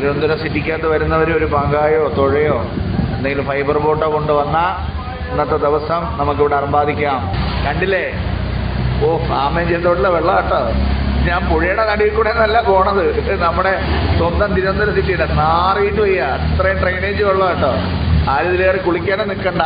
തിരുവനന്തപുരം സിറ്റിക്കകത്ത് വരുന്നവർ ഒരു പങ്കായോ തുഴയോ എന്തെങ്കിലും ഫൈബർ ബോട്ടോ കൊണ്ടുവന്നാൽ ഇന്നത്തെ ദിവസം നമുക്കിവിടെ അർമ്പാദിക്കാം കണ്ടില്ലേ? ഓ ആമേഞ്ചത്തോട്ടിലെ വെള്ളം കേട്ടോ ഞാൻ പുഴയുടെ നടുവിൽ കൂടെ നല്ല പോണത്. നമ്മുടെ സ്വന്തം തിരുവനന്തപുരം സിറ്റിയുടെ നാറിയിട്ട് വയ്യ. അത്രയും ഡ്രെയിനേജ് വെള്ളം കേട്ടോ ആരും ഇതിലേറെ കുളിക്കാനും നിൽക്കണ്ട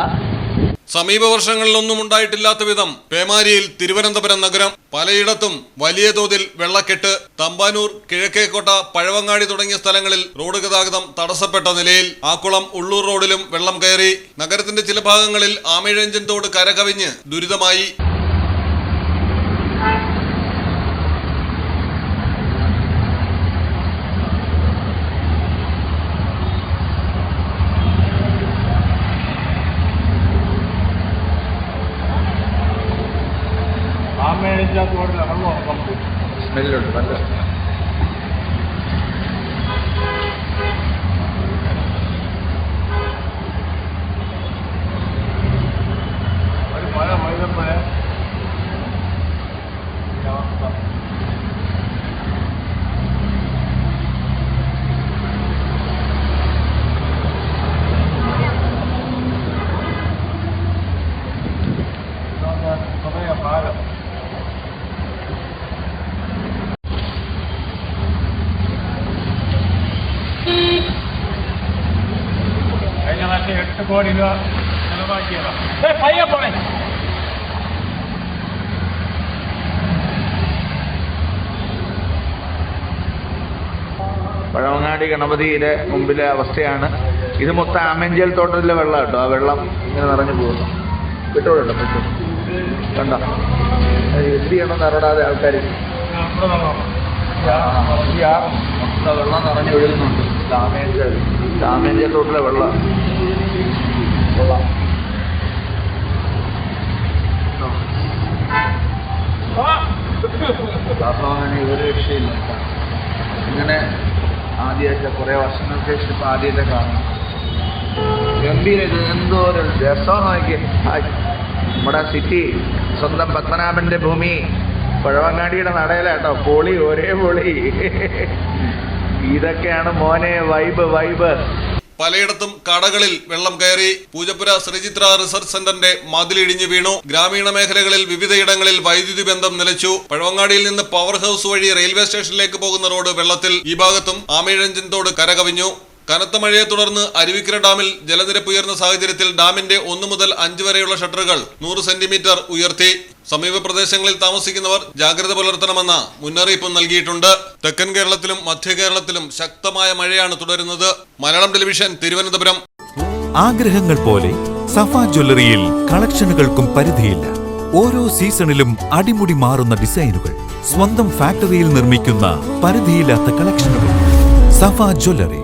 സമീപ വർഷങ്ങളിലൊന്നും ഉണ്ടായിട്ടില്ലാത്ത വിധം പേമാരിയിൽ തിരുവനന്തപുരം നഗരം പലയിടത്തും വലിയ തോതിൽ വെള്ളക്കെട്ട് തമ്പാനൂർ കിഴക്കേക്കോട്ട പഴവങ്ങാടി തുടങ്ങിയ സ്ഥലങ്ങളിൽ റോഡ് ഗതാഗതം തടസ്സപ്പെട്ട നിലയിൽ ആക്കുളം ഉള്ളൂർ റോഡിലും വെള്ളം കയറി നഗരത്തിന്റെ ചില ഭാഗങ്ങളിൽ ആമിഴഞ്ചൻ തോട് കരകവിഞ്ഞ് ദുരിതമായി. സ്മെല്ലുണ്ട് നല്ല. പ്രാവശ്യം എട്ട് കോടി രൂപ ചെലവാക്കിയതാണ് ഏയ് പയ്യെ പോണേ. പഴവങ്ങാടി ഗണപതിയുടെ മുമ്പിലെ അവസ്ഥയാണ്. ഇത് മൊത്തം ആമഞ്ചൽ തോട്ടത്തിലെ വെള്ളം കേട്ടോ. ആ വെള്ളം ഇങ്ങനെ നിറഞ്ഞു പോകുന്നു. വിട്ടോടുണ്ടോ കണ്ട? എന്ത് ചെയ്യണം നിറടാതെ ആൾക്കാർ വെള്ളം നിറഞ്ഞു ഒഴുകുന്നുണ്ട്. ഡാമേജ് ഡാമേജ് തോട്ടിലെ വെള്ളം. കൊള്ളാം. വാസ്തവമാണ് ഒരു രക്ഷയില്ല. ഇങ്ങനെ ആദ്യമായിട്ട് കുറേ വർഷങ്ങൾക്ക് ശേഷം ഇപ്പം ആദ്യമായിട്ട് കാണും ഗംഭീര ഇത് എന്തോ ഒരു രസം നോക്കി നമ്മുടെ സിറ്റി സ്വന്തം പത്മനാഭന്റെ ഭൂമി പഴവങ്ങാടിയുടെ നടയിലാട്ടോ. പൊളി ഒരേ പൊളി. ഇതൊക്കെയാണ് മോനെ വൈബ് വൈബ്. പലയിടത്തും കടകളിൽ വെള്ളം കയറി പൂജപ്പുര ശ്രീചിത്ര റിസർച്ച് സെന്ററിന്റെ മതിലിടിഞ്ഞു വീണു. ഗ്രാമീണ മേഖലകളിൽ വിവിധയിടങ്ങളിൽ വൈദ്യുതി ബന്ധം നിലച്ചു. പഴവങ്ങാടിയിൽ നിന്ന് പവർ ഹൗസ് വഴി റെയിൽവേ സ്റ്റേഷനിലേക്ക് പോകുന്ന റോഡ് വെള്ളത്തിൽ ഈ ഭാഗത്തും ആമീഴഞ്ചിൻ തോട് കരകവിഞ്ഞു. കനത്ത മഴയെ തുടർന്ന് അരുവിക്കര ഡാമിൽ ജലനിരപ്പ് ഉയർന്ന സാഹചര്യത്തിൽ ഡാമിന്റെ ഒന്നു മുതൽ അഞ്ച് വരെയുള്ള ഷട്ടറുകൾ നൂറ് സെന്റിമീറ്റർ ഉയർത്തി. സമീപ പ്രദേശങ്ങളിൽ താമസിക്കുന്നവർ ജാഗ്രത പുലർത്തണമെന്ന മുന്നറിയിപ്പും നൽകിയിട്ടുണ്ട്. തെക്കൻ കേരളത്തിലും മധ്യ കേരളത്തിലും ശക്തമായ മഴയാണ് തുടരുന്നത്. മലയാളം ടെലിവിഷൻ തിരുവനന്തപുരം. ആഗ്രഹങ്ങൾ പോലെ സഫ ജ്വല്ലറിയിൽ കളക്ഷനുകൾക്കും പരിധിയില്ല. ഓരോ സീസണിലും അടിമുടി മാറുന്ന ഡിസൈനുകൾ സ്വന്തം ഫാക്ടറിയിൽ നിർമ്മിക്കുന്ന പരിധിയില്ലാത്ത കളക്ഷനുകൾ. സഫ ജ്വല്ലറി